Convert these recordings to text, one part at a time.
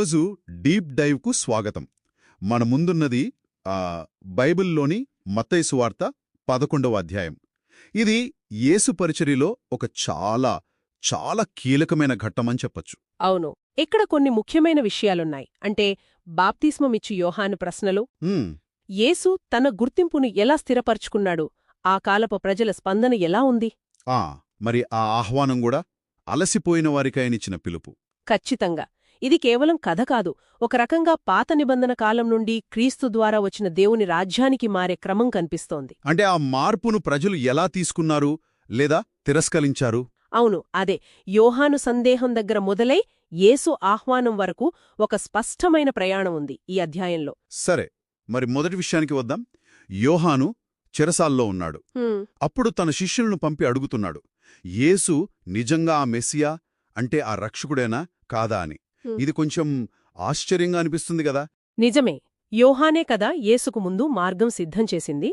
ఈరోజు డీప్ డైవ్కు స్వాగతం. మన ముందున్నది ఆ, బైబిల్లోని మత్తయి సువార్త పదకొండవ అధ్యాయం. ఇది యేసు పరిచర్యలో ఒక చాలా చాలా కీలకమైన ఘట్టమని చెప్పొచ్చు. అవును. ఇక్కడ కొన్ని ముఖ్యమైన విషయాలున్నాయి. అంటే బాప్తిస్మమిచ్చు యోహాను ప్రశ్నలు. యేసు తన గుర్తింపును ఎలా స్థిరపరుచుకున్నాడు? ఆ కాలపు ప్రజల స్పందన ఎలా ఉంది? ఆ మరి ఆ ఆహ్వానం కూడా అలసిపోయిన వారికైనిచ్చిన పిలుపు. ఖచ్చితంగా. ఇది కేవలం కథ కాదు. ఒక రకంగా పాత నిబంధన కాలం నుండి క్రీస్తు ద్వారా వచ్చిన దేవుని రాజ్యానికి మారే క్రమం కనిపిస్తోంది. అంటే ఆ మార్పును ప్రజలు ఎలా తీసుకున్నారు లేదా తిరస్కరించారు? అవును అదే. యోహాను సందేహం దగ్గర మొదలై యేసు ఆహ్వానం వరకు ఒక స్పష్టమైన ప్రయాణం ఉంది ఈ అధ్యాయంలో. సరే మరి మొదటి విషయానికి వద్దాం. యోహాను చెరసాల్లో ఉన్నాడు. అప్పుడు తన శిష్యులను పంపి అడుగుతున్నాడు యేసు నిజంగా ఆ మెస్సియా? అంటే ఆ రక్షకుడేనా? కాదా? అని. ఇది కొంచెం ఆశ్చర్యంగా అనిపిస్తుంది కదా. నిజమే. యోహానే కదా యేసుకు ముందు మార్గం సిద్ధం చేసింది.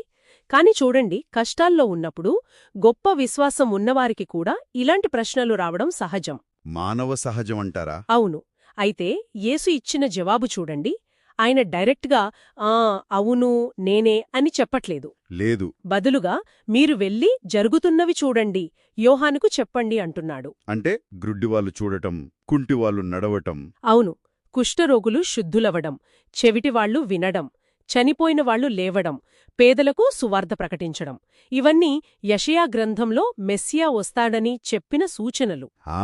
కాని చూడండి కష్టాల్లో ఉన్నప్పుడు గొప్ప విశ్వాసం ఉన్నవారికి కూడా ఇలాంటి ప్రశ్నలు రావడం సహజం. మానవ సహజం అంటారా? అవును. అయితే యేసు ఇచ్చిన జవాబు చూడండి ఆయన డైరెక్ట్గా ఆ అవును నేనే అని చెప్పట్లేదు. లేదు. బదులుగా మీరు వెళ్ళి జరుగుతున్నవి చూడండి యోహానుకు చెప్పండి అంటున్నాడు. అంటే గ్రుడ్డివాళ్ళు చూడటం కుంటివాళ్ళు నడవటం. అవును. కుష్ఠరోగులు శుద్ధులవడం చెవిటివాళ్ళు వినడం చనిపోయిన వాళ్ళు లేవడం పేదలకు సువార్త ప్రకటించడం. ఇవన్నీ యషయా గ్రంథంలో మెస్సియా వస్తాడని చెప్పిన సూచనలు. ఆ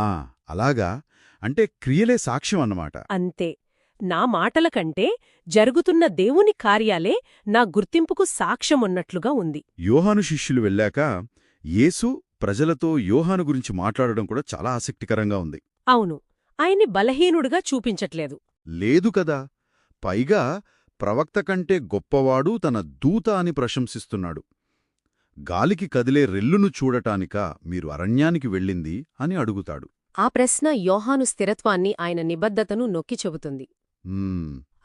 అలాగా. అంటే క్రియలే సాక్ష్యం అన్నమాట. అంతే. నా మాటల కంటే జరుగుతున్న దేవుని కార్యాలే నా గుర్తింపుకు సాక్ష్యమున్నట్లుగా ఉంది. యోహాను శిష్యులు వెళ్ళాక యేసు ప్రజలతో యోహాను గురించి మాట్లాడడం కూడా చాలా ఆసక్తికరంగా ఉంది. అవును ఆయన్ని బలహీనుడుగా చూపించట్లేదు. లేదు కదా పైగా ప్రవక్త కంటే గొప్పవాడు తన దూత అని ప్రశంసిస్తున్నాడు. గాలికి కదిలే రెల్లును చూడటానిక మీరు అరణ్యానికి వెళ్ళింది అని అడుగుతాడు. ఆ ప్రశ్న యోహాను స్థిరత్వాన్ని ఆయన నిబద్ధతను నొక్కి చెబుతుంది.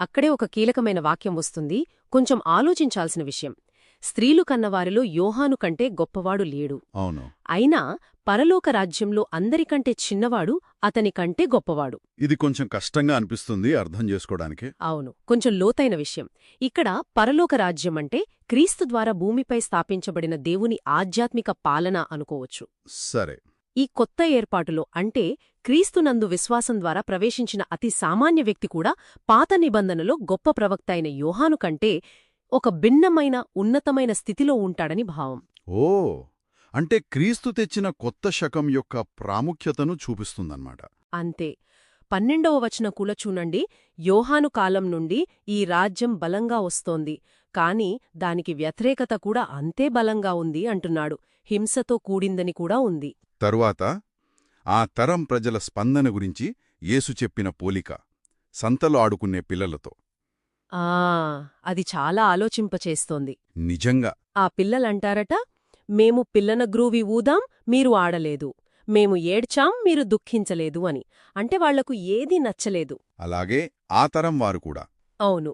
అక్కడే ఒక కీలకమైన వాక్యం వస్తుంది. కొంచెం ఆలోచించాల్సిన విషయం. స్త్రీలు కన్నవారిలో యోహాను కంటే గొప్పవాడు లేడు. అవును. అయినా పరలోక రాజ్యంలో అందరికంటే చిన్నవాడు అతని కంటే గొప్పవాడు. ఇది కొంచెం కష్టంగా అనిపిస్తుంది అర్థం చేసుకోవడానికి. అవును. కొంచెం లోతైన విషయం. ఇక్కడ పరలోక రాజ్యం అంటే క్రీస్తు ద్వారా భూమిపై స్థాపించబడిన దేవుని ఆధ్యాత్మిక పాలన అనుకోవచ్చు. సరే. ఈ కొత్త ఏర్పాటులో అంటే క్రీస్తునందు విశ్వాసం ద్వారా ప్రవేశించిన అతి సామాన్య వ్యక్తి కూడా పాత నిబంధనలో గొప్ప ప్రవక్త అయిన యోహాను కంటే ఒక భిన్నమైన ఉన్నతమైన స్థితిలో ఉంటాడని భావం. ఓ! అంటే క్రీస్తు తెచ్చిన కొత్త శకం యొక్క ప్రాముఖ్యతను చూపిస్తుందన్నమాట. అంతే. పన్నెండవ వచన కూడా చూనండి యోహాను కాలం నుండి ఈ రాజ్యం బలంగా వస్తోంది. కాని దానికి వ్యతిరేకత కూడా అంతే బలంగా ఉంది అంటున్నాడు. హింసతో కూడిందని కూడా ఉంది. తరువాత ఆ తరం ప్రజల స్పందన గురించి యేసు చెప్పిన పోలిక సంతలో ఆడుకునే పిల్లలతో. ఆ అది చాలా ఆలోచింపచేస్తోంది. నిజంగా. ఆ పిల్లలంటారట మేము పిల్లన గ్రూవి ఊదాం మీరు ఆడలేదు. మేము ఏడ్చాం మీరు దుఃఖించలేదు అని. అంటే వాళ్ళకు ఏదీ నచ్చలేదు. అలాగే ఆ తరం వారు కూడా. అవును.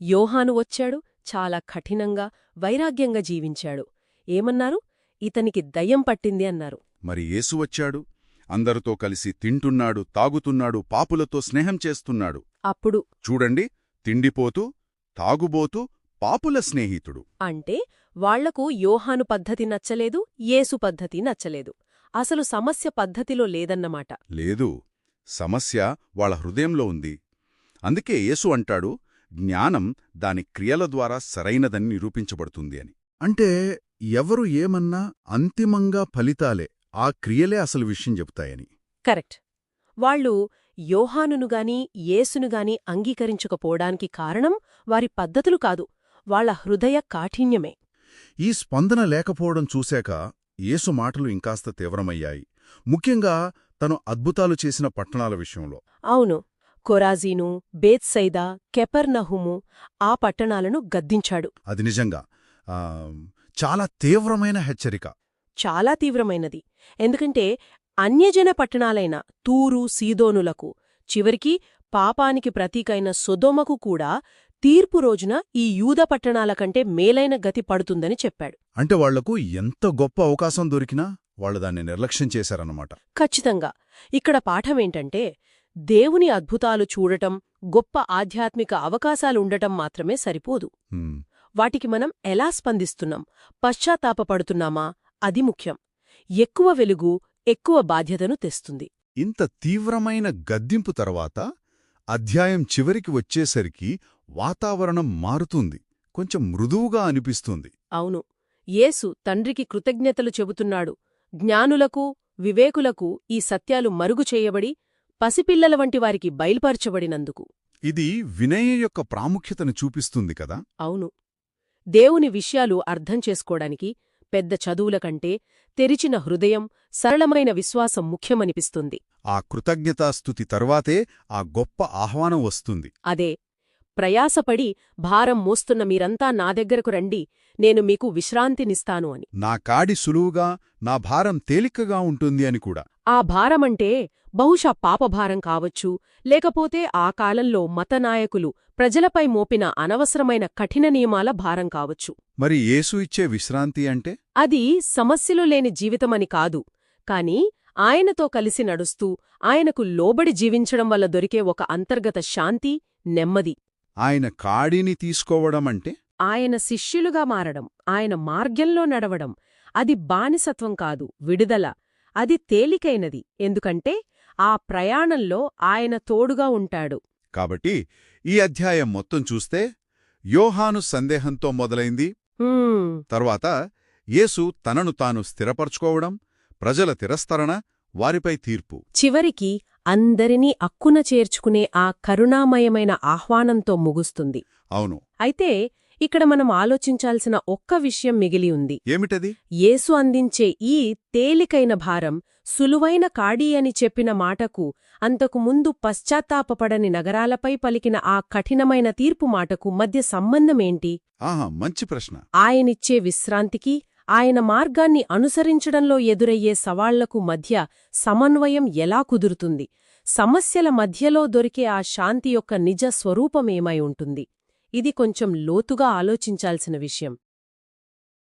యోహాను వచ్చాడు చాలా కఠినంగా వైరాగ్యంగా జీవించాడు. ఏమన్నారు? ఇతనికి దయ్యం పట్టింది అన్నారు. మరి యేసు వచ్చాడు. అందరితో కలిసి తింటున్నాడు తాగుతున్నాడు పాపులతో స్నేహం చేస్తున్నాడు. అప్పుడు చూడండి తిండిపోతూ తాగుబోతూ పాపుల స్నేహితుడు. అంటే వాళ్ళకు యోహాను పద్ధతి నచ్చలేదు యేసు పద్ధతి నచ్చలేదు. అసలు సమస్య పద్ధతిలో లేదన్నమాట. లేదు సమస్య వాళ్ళ హృదయంలో ఉంది. అందుకే యేసు అంటాడు జ్ఞానం దాని క్రియల ద్వారా సరైనదని నిరూపించబడుతుంది అని. అంటే ఎవరు ఏమన్నా అంతిమంగా ఫలితాలే. ఆ క్రియలే అసలు విషయం చెబుతాయని. కరెక్ట్. వాళ్ళు యోహానునుగాని యేసునుగాని అంగీకరించకపోవడానికి కారణం వారి పద్ధతులు కాదు వాళ్ళ హృదయ కాఠిన్యమే. ఈ స్పందన లేకపోవడం చూశాక యేసు మాటలు ఇంకాస్త తీవ్రమయ్యాయి. ముఖ్యంగా తను అద్భుతాలు చేసిన పట్టణాల విషయంలో. అవును కొరాజీను బేత్సైదా కెపర్నహుము ఆ పట్టణాలను గద్దించాడు. అది నిజంగా ఆ, చాలా తీవ్రమైన హెచ్చరిక. చాలా తీవ్రమైనది. ఎందుకంటే అన్యజన పట్టణాలైన తూరు సీదోనులకు చివరికి పాపానికి ప్రతీకైన సొదొమకు కూడా తీర్పు రోజున ఈ యూద పట్టణాల కంటే మేలైన గతి పడుతుందని చెప్పాడు. అంటే వాళ్ళకు ఎంత గొప్ప అవకాశం దొరికినా వాళ్ళు దాన్ని నిర్లక్ష్యం చేశారన్నమాట. ఖచ్చితంగా. ఇక్కడ పాఠమేంటంటే దేవుని అద్భుతాలు చూడటం గొప్ప ఆధ్యాత్మిక అవకాశాలుండటం మాత్రమే సరిపోదు. వాటికి మనం ఎలా స్పందిస్తున్నాం? పశ్చాత్తాపపడుతున్నామా? అది ముఖ్యం. ఎక్కువ వెలుగు ఎక్కువ బాధ్యతను తెస్తుంది. ఇంత తీవ్రమైన గద్దింపు తర్వాత అధ్యాయం చివరికి వచ్చేసరికి వాతావరణం మారుతుంది. కొంచెం మృదువుగా అనిపిస్తుంది. అవును. యేసు తండ్రికి కృతజ్ఞతలు చెబుతున్నాడు. జ్ఞానులకు వివేకులకు ఈ సత్యాలు మరుగు చేయబడి పసిపిల్లల వంటి వారికి బయల్పరచబడినందుకు. ఇది వినయ యొక్క ప్రాముఖ్యతను చూపిస్తుంది కదా? అవును. దేవుని విషయాలు అర్థం చేసుకోవడానికి పెద్ద చదువుల కంటే తెరిచిన హృదయం సరళమైన విశ్వాసం ముఖ్యమనిపిస్తుంది. ఆ కృతజ్ఞతాస్థుతి తర్వాతే ఆ గొప్ప ఆహ్వానం వస్తుంది. అదే ప్రయాసపడి భారం మోస్తున్న మీరంతా నా దగ్గరకు రండి నేను మీకు విశ్రాంతినిస్తాను అని. నా కాడి సులువుగా నా భారం తేలికగా ఉంటుంది అని కూడా. ఆ భారమంటే బహుశా పాపభారం కావచ్చు లేకపోతే ఆ కాలంలో మతనాయకులు ప్రజలపై మోపిన అనవసరమైన కఠిన నియమాల భారం కావచ్చు. మరి యేసు ఇచ్చే విశ్రాంతి అంటే? అది సమస్యలు లేని జీవితమని కాదు కాని ఆయనతో కలిసి నడుస్తూ ఆయనకు లోబడి జీవించడం వల్ల దొరికే ఒక అంతర్గత శాంతి నెమ్మది. ఆయన కాడిని తీసుకోవడం అంటే ఆయన శిష్యులుగా మారడం ఆయన మార్గంలో నడవడం అది బానిసత్వం కాదు విడుదల. అది తేలికైనది ఎందుకంటే ఆ ప్రయాణంలో ఆయన తోడుగా ఉంటాడు. కాబట్టి ఈ అధ్యాయం మొత్తం చూస్తే యోహాను సందేహంతో మొదలైంది. తర్వాత యేసు తనను తాను స్థిరపరచుకోవడం ప్రజల తిరస్కరణ వారిపై తీర్పు. చివరికి అందరినీ అక్కున చేర్చుకునే ఆ కరుణామయమైన ఆహ్వానంతో ముగుస్తుంది. అవును. అయితే ఇక్కడ మనం ఆలోచించాల్సిన ఒక్క విషయం మిగిలి ఉంది. ఏమిటది? యేసు అందించే ఈ తేలికైన భారం సులువైన కాడి అని చెప్పిన మాటకు అంతకు ముందు పశ్చాత్తాపపడని నగరాలపై పలికిన ఆ కఠినమైన తీర్పు మాటకు మధ్య సంబంధమేంటి ఆహా మంచి ప్రశ్న. ఆయనిచ్చే విశ్రాంతికి ఆయన మార్గాన్ని అనుసరించడంలో ఎదురయ్యే సవాళ్ళకు మధ్య సమన్వయం ఎలా కుదురుతుంది? సమస్యల మధ్యలో దొరికే ఆ శాంతి యొక్క నిజ స్వరూపమేమై ఉంటుంది? ఇది కొంచెం లోతుగా ఆలోచించాల్సిన విషయం.